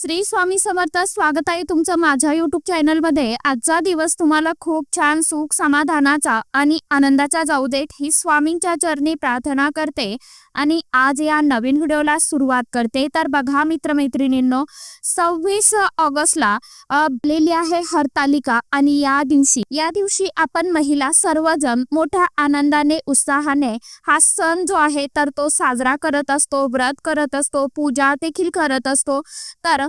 श्री स्वामी समर्थ स्वागत आहे तुमचं माझ्या युट्यूब चॅनलमध्ये आजचा दिवस तुम्हाला खूप छान सुख समाधानाचा आणि आनंदाचा जाऊ देत ही स्वामींच्या चरणी प्रार्थना करते. आणि आज या नवीन व्हिडिओला सुरुवात करते. तर बघा मित्रमैत्रिणींनो सव्वीस ऑगस्टला आपलेली आहे हरतालिका आणि या दिवशी या दिवशी आपण महिला सर्वजण मोठ्या आनंदाने उत्साहाने हा सण जो आहे तर तो साजरा करत असतो व्रत करत असतो पूजा देखील करत असतो. तर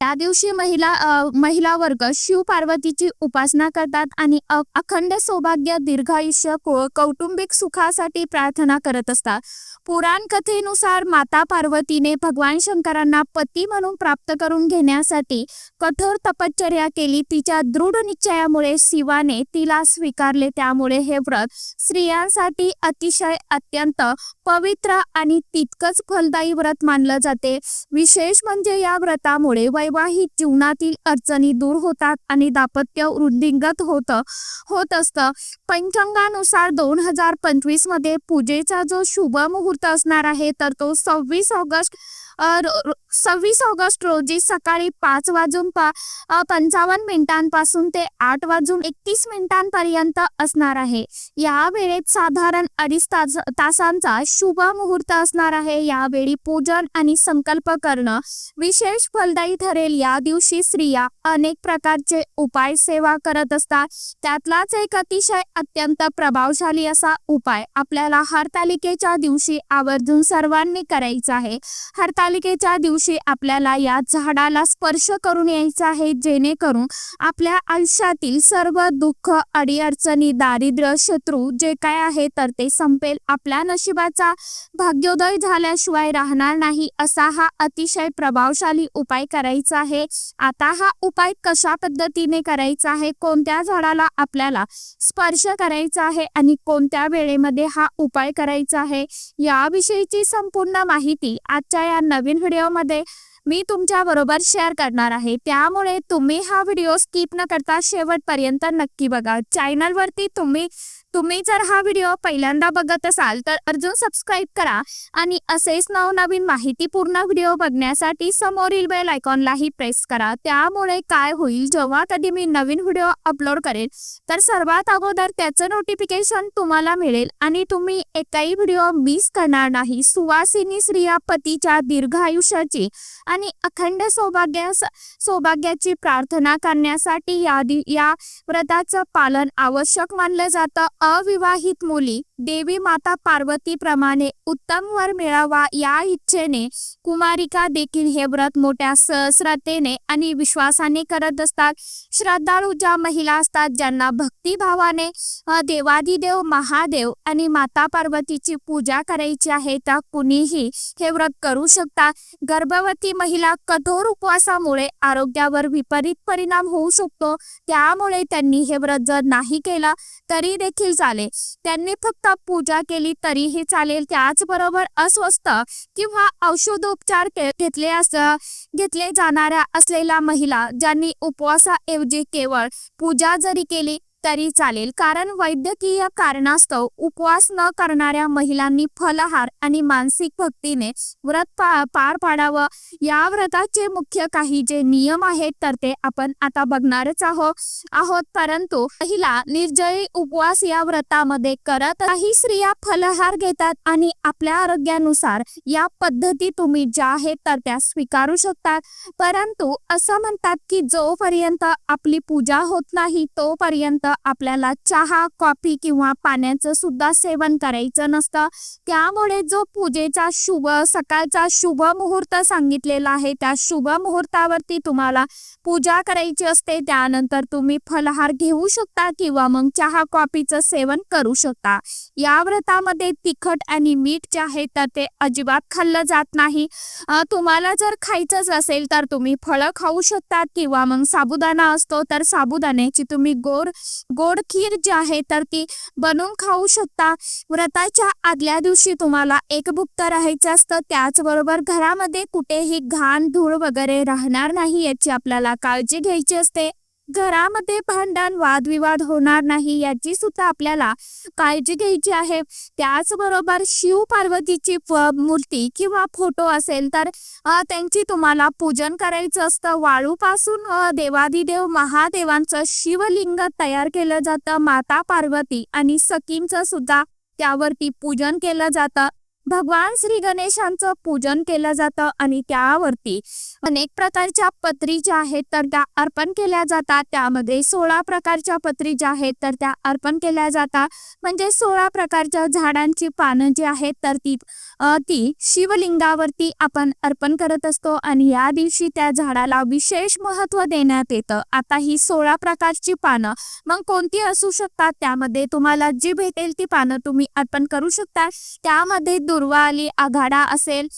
त्या दिवशी महिला महिला वर्ग शिव पार्वतीची उपासना करतात आणि अखंड सौभाग्य दीर्घायुष्य कौटुंबिक सुखासाठी प्रार्थना करत असतात. पुराण कथेनुसार माता पार्वतीने भगवान शंकरांना पती म्हणून प्राप्त करून घेण्यासाठी कठोर तपश्चर्या केली. तिच्या दृढ निश्चयामुळे शिवाने तिला स्वीकारले. त्यामुळे हे व्रत स्त्रियांसाठी अतिशय अत्यंत पवित्र आणि तितकंच फलदायी व्रत मानलं जाते. विशेष म्हणजे या व्रतामुळे वै तेव्हाही जीवनातील अडचणी दूर होतात आणि दाम्पत्य वृद्धिंगत होत होत असतं. पंचांगानुसार दोन हजार पंचवीसमध्ये पूजेचा जो शुभ मुहूर्त असणार आहे तर तो सव्वीस ऑगस्ट सव्वीस ऑगस्ट रोजी सकाळी पाच वाजून पा पंचावन्न मिनिटांपासून ते आठ वाजून एकतीस मिनिटांपर्यंत असणार आहे. या वेळेत साधारण अडीच तास तासांचा शुभ मुहूर्त असणार आहे. यावेळी पूजन आणि संकल्प करणं विशेष फलदायी ठरेल. या दिवशी स्त्रिया अनेक प्रकारचे उपाय सेवा करत असतात. त्यातलाच एक अतिशय अत्यंत प्रभावशाली असा उपाय आपल्याला हरतालिकेच्या दिवशी आवर्जून सर्वांनी करायचा आहे. हरतालिकेच्या दिवशी आपल्याला या झाडाला स्पर्श करून यायचा आहे जेणेकरून आपल्या आयुष्यातील सर्व दुःख अडीअडचणी दारिद्र्य शत्रू जे काय आहे तर ते संपेल. आपल्या नशिबाचा भाग्योदय झाल्याशिवाय राहणार नाही असा हा अतिशय प्रभावशाली उपाय करायचा आहे. आता हा उपाय कशा पद्धतीने करायचा आहे कोणत्या झाडाला आपल्याला स्पर्श करायचा आहे आणि कोणत्या वेळेमध्ये हा उपाय करायचा आहे याविषयीची संपूर्ण माहिती आजच्या या नवीन व्हिडिओमध्ये मी तुमच्या बरोबर शेअर करणार आहे. त्यामुळे तुम्ही हा व्हिडिओ स्किप न करता शेवटपर्यंत नक्की बघा. चॅनलवरती तुम्ही तुम्ही जर हा व्हिडिओ पहिल्यांदा बघत असाल तर अर्जुन सबस्क्राईब करा आणि असेच नवनवीन माहितीपूर्ण व्हिडिओ बघण्यासाठी समोरील बेल आयकॉनलाही प्रेस करा. त्यामुळे काय होईल जेव्हा कधी मी नवीन व्हिडिओ अपलोड करेल तर सर्वात अगोदर त्याचं नोटिफिकेशन तुम्हाला मिळेल आणि तुम्ही एकही व्हिडिओ मिस करणार नाही. सुवासिनी स्त्रिया पतीच्या दीर्घ आयुष्याची आणि अखंड सौभाग्या सौभाग्याची प्रार्थना करण्यासाठी या या व्रताचं पालन आवश्यक मानलं जातं. अविवाहित मुली देवी माता पार्वती प्रमाणे उत्तम वर मिळावा या इच्छेने कुमारिका देखील हे व्रत मोठ्या सहस्रतेने श्रद्धेने आणि विश्वासाने करत असतात. श्रद्धाळू ज्या महिला असतात ज्यांना भक्तिभावाने देवादिदेव महादेव आणि माता पार्वतीची पूजा करायची आहे त्या कुणीही हे व्रत करू शकतात. गर्भवती महिला कठोर उपवासामुळे आरोग्यावर विपरीत परिणाम होऊ शकतो. त्यामुळे त्यांनी हे व्रत जर नाही केलं तरी देखील चालेल त्यांनी फक्त पूजा केली तरीही चालेल. त्याचबरोबर अस्वस्थ किंवा औषधोपचार घेतले अस घेतले जाणाऱ्या असलेल्या महिला ज्यांनी उपवासाऐवजी केवळ पूजा जरी केली तरी चालेल. कारण वैद्यकीय कारणास्तव उपवास न करणाऱ्या महिलांनी फलहार आणि मानसिक भक्तीने व्रत पा पार पाडावं. या व्रताचे मुख्य काही जे नियम आहेत तर ते आपण आता बघणारच आहोत आहोत. परंतु महिला निर्जयी उपवास या व्रतामध्ये करत काही स्त्रिया फलहार घेतात आणि आपल्या आरोग्यानुसार या पद्धती तुम्ही ज्या आहेत तर त्या स्वीकारू शकतात. परंतु असं म्हणतात की जोपर्यंत आपली पूजा होत नाही तोपर्यंत आपल्याला चहा कॉफी किंवा पाण्याचं सुद्धा सेवन करायचं नसतं. त्यामुळे जो पूजेचा शुभ सकाळचा शुभ मुहूर्त सांगितलेला आहे त्या शुभ मुहूर्तावरती तुम्हाला पूजा करायची असते. त्यानंतर तुम्ही फलहार घेऊ शकता किंवा मग चहा कॉफीचं सेवन करू शकता. या व्रतामध्ये तिखट आणि मीठ जे आहे तर ते अजिबात खाल्लं जात नाही. तुम्हाला जर खायचंच असेल तर तुम्ही फळं खाऊ शकता किंवा मग साबुदाणा असतो तर साबुदाण्याची तुम्ही गोड गोड खीर जी आहे तर ती बनवून खाऊ शकता. व्रताच्या आदल्या दिवशी तुम्हाला एकभुक्त राहायचं असतं. त्याचबरोबर घरामध्ये कुठेही घाण धूळ वगैरे राहणार नाही याची आपल्याला काळजी घ्यायची असते. घरामध्ये भांडण वादविवाद होणार नाही याची सुद्धा आपल्याला काळजी घ्यायची आहे. त्याचबरोबर शिव पार्वतीची मूर्ती किंवा फोटो असेल तर त्यांची तुम्हाला पूजन करायचं असतं. वाळूपासून देवादिदेव महादेवांचं शिवलिंग तयार केलं जातं. माता पार्वती आणि सखींचं सुद्धा त्यावरती पूजन केलं जातं. भगवान श्री गणेशांचं पूजन केलं जातं आणि त्यावरती अनेक प्रकारच्या पत्री ज्या आहेत तर त्या अर्पण केल्या जातात. त्यामध्ये सोळा प्रकारच्या पत्री ज्या आहेत तर त्या अर्पण केल्या जातात. म्हणजे सोळा प्रकारच्या झाडांची पानं जी आहेत तर ती ती शिवलिंगावरती आपण अर्पण करत असतो आणि या दिवशी त्या झाडाला विशेष महत्त्व देण्यात येतं. आता ही सोळा प्रकारची पानं मग कोणती असू शकतात? त्यामध्ये तुम्हाला जी भेटेल ती पानं तुम्ही अर्पण करू शकता. त्यामध्ये दुर्वा आली आघाडा असेल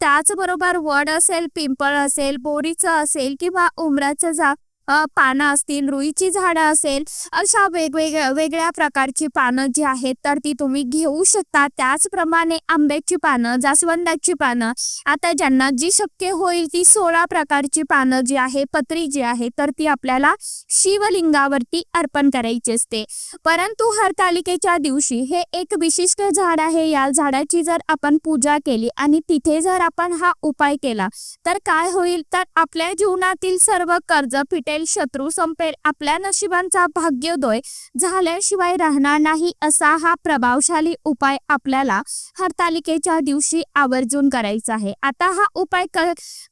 त्याचबरोबर वड असेल पिंपळ असेल बोरीचं असेल किंवा उमराचं झा पानं असतील रुईची झाडं असेल अशा वेगवेगळ्या वेगळ्या प्रकारची पानं जी आहेत तर ती तुम्ही घेऊ शकता. त्याचप्रमाणे आंब्याची पानं जास्वंदाची पानं आता ज्यांना जी शक्य होईल ती सोळा प्रकारची पानं जी आहे पत्री जी आहे तर ती आपल्याला शिवलिंगावरती अर्पण करायची असते. परंतु हरतालिकेच्या दिवशी हे एक विशिष्ट झाड आहे. या झाडाची जर आपण पूजा केली आणि तिथे जर आपण हा उपाय केला तर काय होईल? तर आपल्या जीवनातील सर्व कर्ज फिटेल शत्रू संपेल आपल्या नशिबांचा भाग्योदय झाल्याशिवाय राहणार नाही असा हा प्रभावशाली उपाय आपल्याला हरतालिकेच्या दिवशी आवर्जून करायचा आहे. आता हा उपाय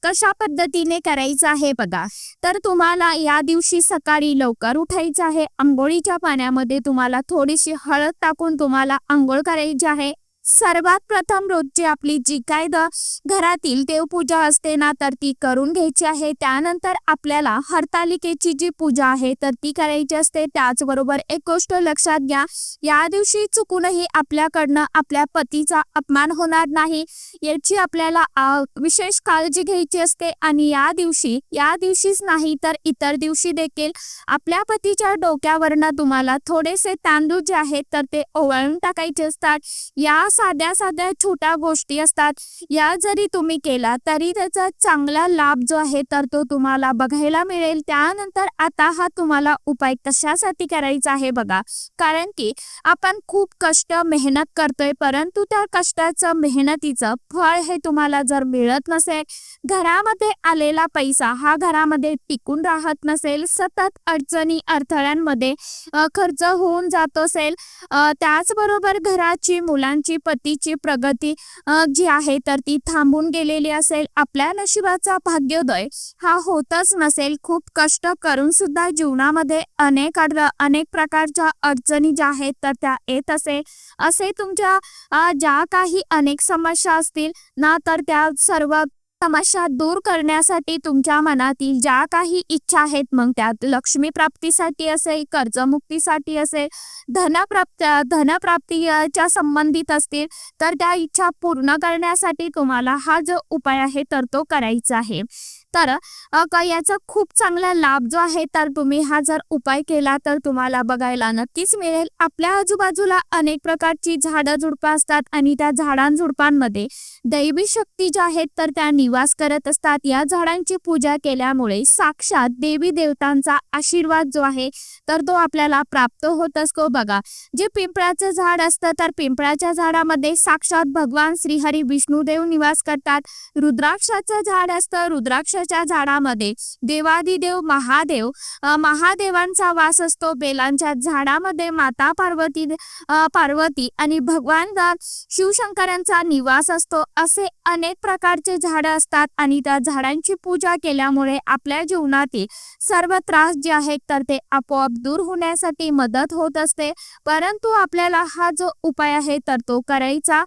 कशा पद्धतीने करायचा आहे बघा. तर तुम्हाला या दिवशी सकाळी लवकर उठायचं आहे. आंघोळीच्या पाण्यामध्ये तुम्हाला थोडीशी हळद टाकून तुम्हाला आंघोळ करायची आहे. सर्वात प्रथम रोजची आपली जी काय घरातील देवपूजा असते ना तर ती करून घ्यायची आहे. त्यानंतर आपल्याला हरतालिकेची जी पूजा आहे तर ती करायची असते. त्याचबरोबर एक गोष्ट लक्षात घ्या या दिवशी चुकूनही आपल्याकडनं आपल्या पतीचा अपमान होणार नाही. याची आपल्याला विशेष काळजी घ्यायची असते. आणि या दिवशी या दिवशीच नाही तर इतर दिवशी देखील आपल्या पतीच्या डोक्यावरनं तुम्हाला थोडेसे तांदूळ जे आहेत तर ते ओवाळून टाकायचे असतात. या साध्या साध्या छोट्या गोष्टी असतात. या जरी तुम्ही केला तरी त्याचा चांगला लाभ जो आहे तर तो तुम्हाला बघायला मिळेल. त्यानंतर आता हा तुम्हाला उपाय कशासाठी करायचा आहे बघा. कारण की आपण खूप कष्ट मेहनत करतोय परंतु त्या कष्टाचं मेहनतीचं फळ हे तुम्हाला जर मिळत नसेल घरामध्ये आलेला पैसा हा घरामध्ये टिकून राहत नसेल सतत अडचणी अडथळ्यांमध्ये खर्च होऊन जात असेल त्याचबरोबर घराची मुलांची पतीची प्रगती जी आहे तर ती थांबून गेलेली असेल. आपल्या नशिबाचा भाग्योदय हा होतच नसेल. खूप कष्ट करून सुद्धा जीवनामध्ये अनेक अड अनेक प्रकारच्या अडचणी ज्या आहेत तर त्या येत असेल. असे तुमच्या ज्या काही अनेक समस्या असतील ना तर त्या सर्व समस्या दूर करण्यासाठी तुमच्या मनातील ज्या काही इच्छा आहेत मग त्यात लक्ष्मी प्राप्तीसाठी असेल कर्जमुक्तीसाठी असेल धनप्राप्त धनप्राप्तीच्या संबंधित असतील तर त्या इच्छा पूर्ण करण्यासाठी तुम्हाला हा जो उपाय आहे तर तो करायचा आहे. तर याचा खूप चांगला लाभ जो आहे तर तुम्ही हा जर उपाय केला तर तुम्हाला बघायला नक्कीच मिळेल. आपल्या आजूबाजूला अनेक प्रकारची झाडं झुडपं असतात आणि त्या झाडांझुडपांमध्ये दैवी शक्ती ज्या आहेत तर त्या निवास करत असतात. या झाडांची पूजा केल्यामुळे साक्षात देवी देवतांचा आशीर्वाद जो आहे तर तो आपल्याला प्राप्त होत असतो. बघा जे पिंपळाचं झाड असतं तर पिंपळाच्या झाडामध्ये साक्षात भगवान श्रीहरी विष्णुदेव निवास करतात. रुद्राक्षाचं झाड असतं रुद्राक्ष रुद्राक्षाच्या झाडामध्ये देवादिदेव महादेव महादेवांचा वास असतो. बेलांच्या झाडामध्ये माता पार्वती पार्वती आणि भगवान शिवशंकरांचा निवास असतो. असे अनेक प्रकारचे झाड असतात आणि त्या झाडांची पूजा केल्यामुळे आपल्या जीवनातील सर्व त्रास जे आहेत तर ते आपोआप दूर होण्यासाठी मदत होत असते. परंतु आपल्याला हा जो उपाय आहे तर तो करायचा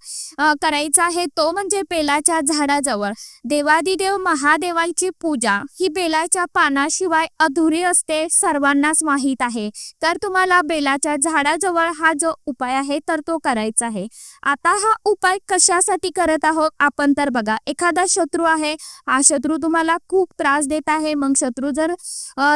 करायचा आहे तो म्हणजे बेलाच्या झाडाजवळ. देवादिदेव महादेवांची पूजा ही बेलाच्या पानाशिवाय अधुरी असते सर्वांनाच माहीत आहे. तर तुम्हाला बेलाच्या झाडाजवळ हा जो उपाय आहे तर तो करायचा आहे. आता हा उपाय कशासाठी करत आहोत आपण तर बघा. एखादा शत्रू आहे हा शत्रू तुम्हाला खूप त्रास देत आहे. मग शत्रू जर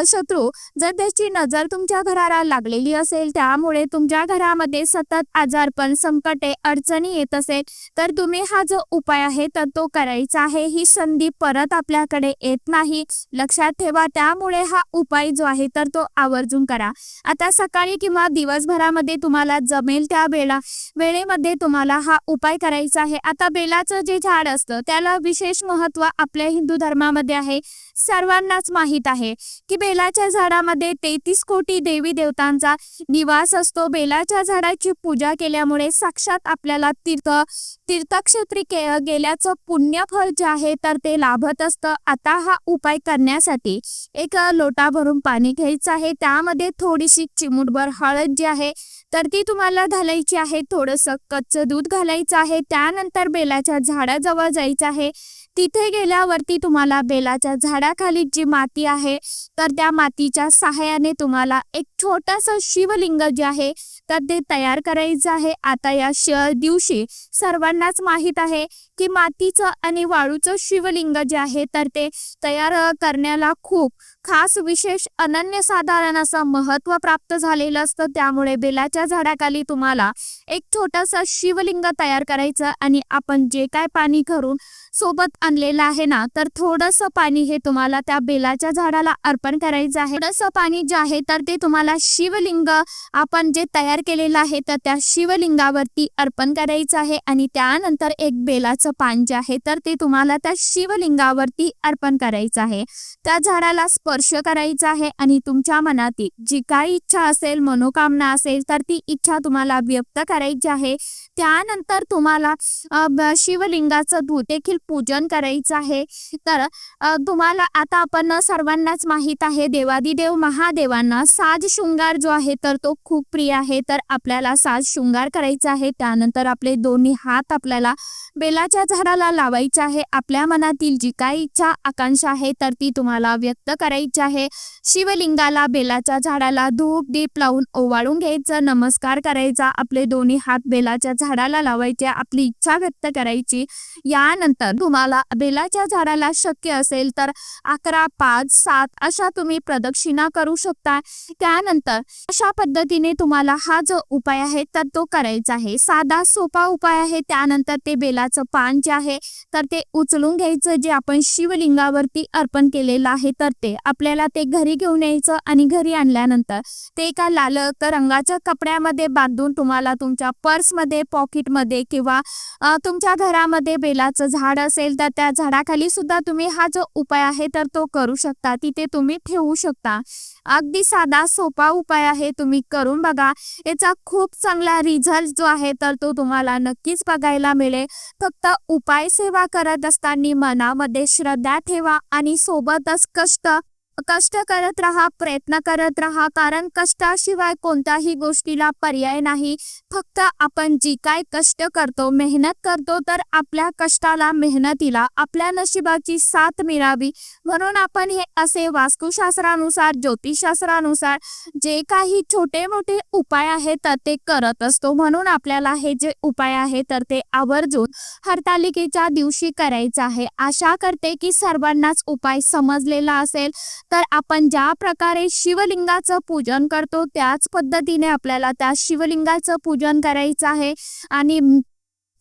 शत्रू जर त्याची नजर तुमच्या घराला लागलेली असेल त्यामुळे तुमच्या घरामध्ये सतत आजारपण संकटे अडचणी येत असेल तर तुम्ही हा जो उपाय आहे तर तो करायचा आहे. ही संधी परत आपल्याकडे येत नाही लक्षात ठेवा त्यामुळे हा उपाय जो आहे तर तो आवर्जून करा. आता सकाळी किंवा दिवसभरामध्ये तुम्हाला जमेल त्या वेळा वेळेमध्ये तुम्हाला हा उपाय करायचा आहे. आता बेलाचं जे झाड असतं त्याला विशेष महत्त्व आपल्या हिंदू धर्मामध्ये आहे. सर्वांनाच माहीत आहे की बेलाच्या झाडामध्ये तेहतीस कोटी देवी देवतांचा निवास असतो. बेलाच्या झाडाची पूजा केल्यामुळे साक्षात आपल्याला तीर्थ तीर्थक्षेत्री के गेल्याचं पुण्यफळ जे आहे तर ते लाभत असतं. आता हा उपाय करण्यासाठी एक लोटा भरून पाणी घ्यायचं आहे. त्यामध्ये थोडीशी चिमूटभर हळद जी आहे तर ती तुम्हाला घालायची आहे. थोडंसं कच्चं दूध घालायचं आहे. त्यानंतर बेलाच्या झाडाजवळ जायचं आहे. तिथे गेल्यावरती तुम्हाला बेलाच्या झाडाखाली जी माती आहे तर त्या मातीच्या सहाय्याने तुम्हाला एक छोटंसं शिवलिंग जे आहे तर ते तयार करायचं आहे. आता या श दिवशी सर्वांनाच माहीत आहे की मातीचं आणि वाळूचं शिवलिंग जे आहे तर ते तयार करण्याला खूप खास विशेष अनन्यसाधारण असं महत्त्व प्राप्त झालेलं असतं. त्यामुळे बेलाच्या झाडाखाली तुम्हाला एक छोटंसं शिवलिंग तयार करायचं आणि आपण जे काय पाणी करून सोबत आणलेलं आहे ना तर थोडंसं पाणी हे तुम्हाला त्या बेलाच्या झाडाला अर्पण करायचं आहे. थोडंसं पाणी जे आहे तर ते तुम्हाला शिवलिंग आपण जे तयार तयार केलेलं आहे. तर त्या शिवलिंगावरती अर्पण करायचं आहे आणि त्यानंतर एक बेलाचं पान जे आहे तर ते तुम्हाला त्या शिवलिंगावरती अर्पण करायचं आहे. त्या झाडाला स्पर्श करायचा आहे आणि तुमच्या मनातील जी काही इच्छा असेल मनोकामना असेल तर ती इच्छा तुम्हाला व्यक्त करायची आहे. त्यानंतर तुम्हाला शिवलिंगाचं दूध देखील पूजन करायचं आहे. तर तुम्हाला आता आपण सर्वांनाच माहीत आहे देवादिदेव महादेवांना साज शृंगार जो आहे तर तो खूप प्रिय आहे. तर आपल्याला साज शृंगार करायचा आहे. त्यानंतर आपले दोन्ही हात आपल्याला बेलाच्या झाडाला लावायचे आहे. आपल्या मनातील जी काही इच्छा आकांक्षा आहे तर ती तुम्हाला व्यक्त करायची आहे. शिवलिंगाला बेलाच्या झाडाला धूप दीप लावून ओवाळून घ्यायचं नमस्कार करायचा. आपले दोन्ही हात बेलाच्या झाडाला लावायचे आपली इच्छा व्यक्त करायची. यानंतर तुम्हाला बेलाच्या झाडाला शक्य असेल तर अकरा पाच सात अशा तुम्ही प्रदक्षिणा करू शकता. त्यानंतर अशा पद्धतीने तुम्हाला हा जो उपाय आहे तर तो करायचा आहे. साधा सोपा उपाय आहे. त्यानंतर ते बेलाचं पान जे आहे तर ते उचलून घ्यायचं. जे आपण शिवलिंगावरती अर्पण केलेलं आहे तर ते. आपल्याला ते घरी घेऊन यायचं आणि घरी आणल्यानंतर ते एका लाल रंगाच्या कपड्यामध्ये बांधून तुम्हाला तुमच्या पर्समध्ये पॉकेटमध्ये किंवा तुमच्या घरामध्ये बेलाचं झाड असेल तर त्या झाडाखाली सुद्धा तुम्ही हा जो उपाय आहे तर तो करू शकता. तिथे तुम्ही ठेवू शकता. अगदी साधा सोपा उपाय आहे तुम्ही करून बघा. याचा खूप चांगला रिझल्ट जो आहे तर तो तुम्हाला नक्कीच बघायला मिळेल. फक्त उपाय सेवा करत असताना मनामध्ये श्रद्धा ठेवा आणि सोबतच कष्ट कष्ट करत राहा प्रयत्न करत राहा. कारण कष्टाशिवाय कोणत्याही गोष्टीला पर्याय नाही. फक्त आपण जी काय कष्ट करतो मेहनत करतो तर आपल्या कष्टाला मेहनतीला आपल्या नशिबाची साथ मिळावी. म्हणून आपण हे असे वास्तुशास्त्रानुसार ज्योतिषशास्त्रानुसार जे काही छोटे मोठे उपाय आहेत तर ते करत असतो. म्हणून आपल्याला हे जे उपाय आहे तर ते आवर्जून हरतालिकेच्या दिवशी करायचं आहे. आशा करते की सर्वांनाच उपाय समजलेला असेल. तर आपण ज्या प्रकारे शिवलिंगाचं पूजन करतो त्याच पद्धतीने आपल्याला त्या शिवलिंगाचं पूजन करायचं आहे. आणि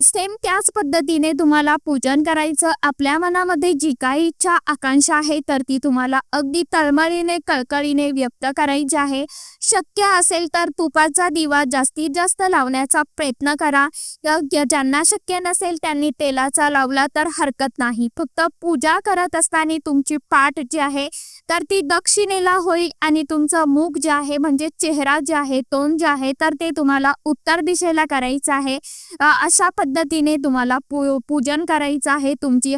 सेम त्याच पद्धतीने तुम्हाला पूजन करायचं आपल्या मनामध्ये जी काही इच्छा आकांक्षा आहे तर ती तुम्हाला अगदी तळमळीने कळकळीने व्यक्त करायची आहे. शक्य असेल तर तुपाचा दिवा जास्तीत जास्त लावण्याचा प्रयत्न करा. ज्यांना शक्य नसेल त्यांनी तेलाचा लावला तर हरकत नाही. फक्त पूजा करत असताना तुमची पाठ जी आहे तर ती दक्षिणेला होईल आणि तुमचं मुख जे आहे म्हणजे चेहरा जे आहे तोंड जे आहे तर ते तुम्हाला उत्तर दिशेला करायचं आहे. अशा पद्धतीने तुम्हाला पू पूजन करायचं आहे. तुमची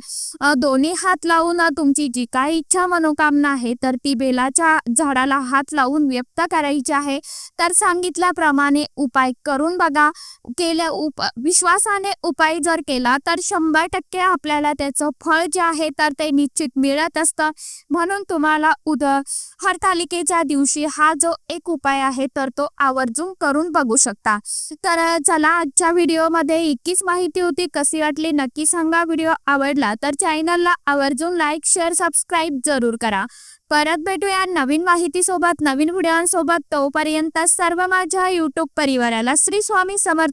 दोन्ही हात लावून तुमची जी काही इच्छा मनोकामना आहे तर ती बेलाच्या झाडाला हात लावून व्यक्त करायची आहे. तर सांगितल्याप्रमाणे उपाय करून बघा. केल्या उप विश्वासाने उपाय जर केला तर शंभर टक्के आपल्याला त्याचं फळ जे आहे तर ते निश्चित मिळत असतं. म्हणून तुम्हाला उद हरतालिकेच्या दिवशी हा जो एक उपाय आहे तर तो आवर्जून करून बघू शकता. तर चला आजच्या व्हिडिओमध्ये इतकीच माहिती होती. कशी वाटली नक्की सांगा. व्हिडिओ आवडला तर चॅनलला आवर्जून लाईक शेअर सबस्क्राईब जरूर करा. परत भेटूया नवीन माहितीसोबत नवीन व्हिडिओसोबत. तोपर्यंत सर्व माझ्या युट्यूब परिवाराला श्री स्वामी समर्थ